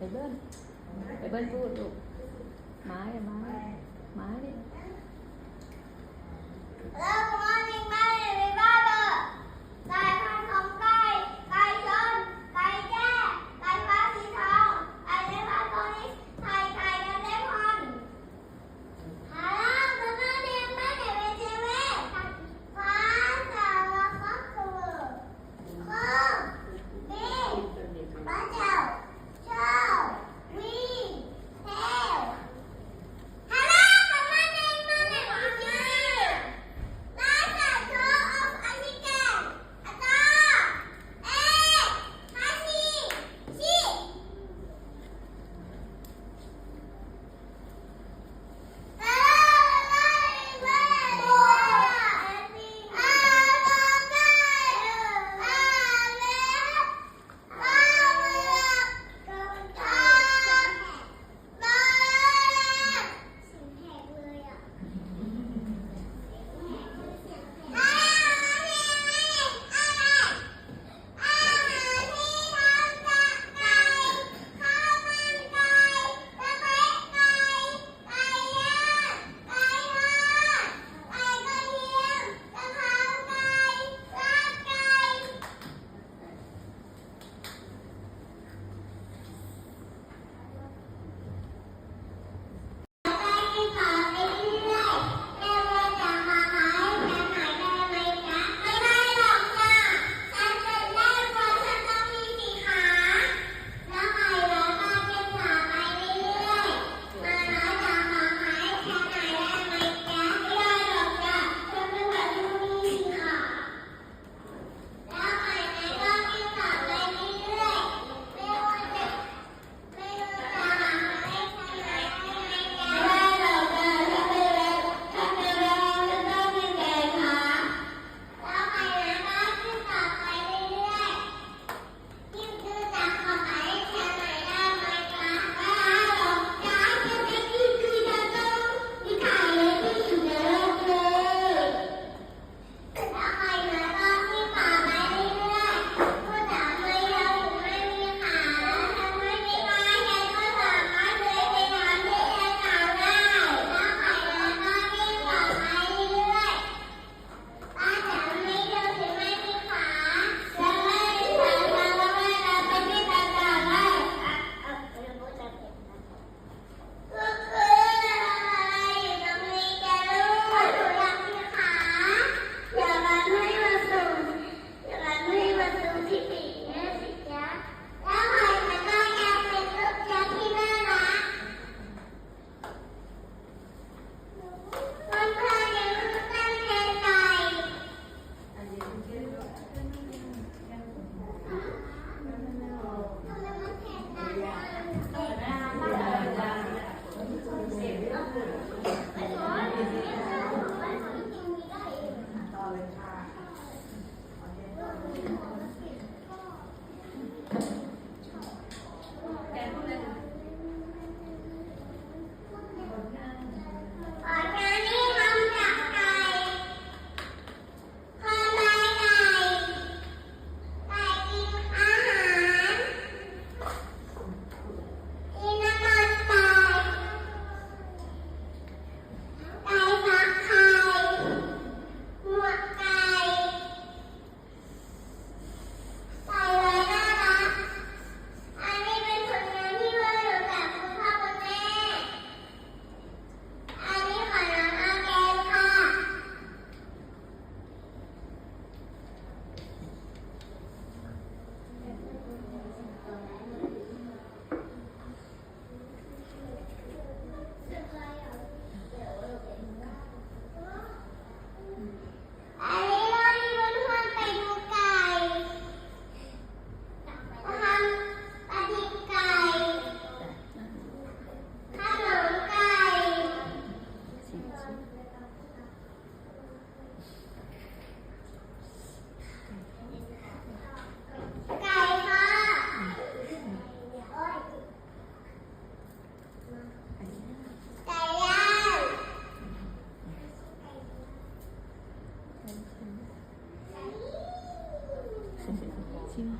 ไปเบิ้ลไปเบิ้ลพูดลูกไม้อะไม้ไม้เนี่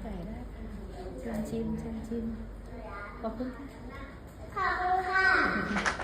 ไก่ได้เชิญชิมเชิญชิมขอบคุณค่ะขอบคุณค่ะ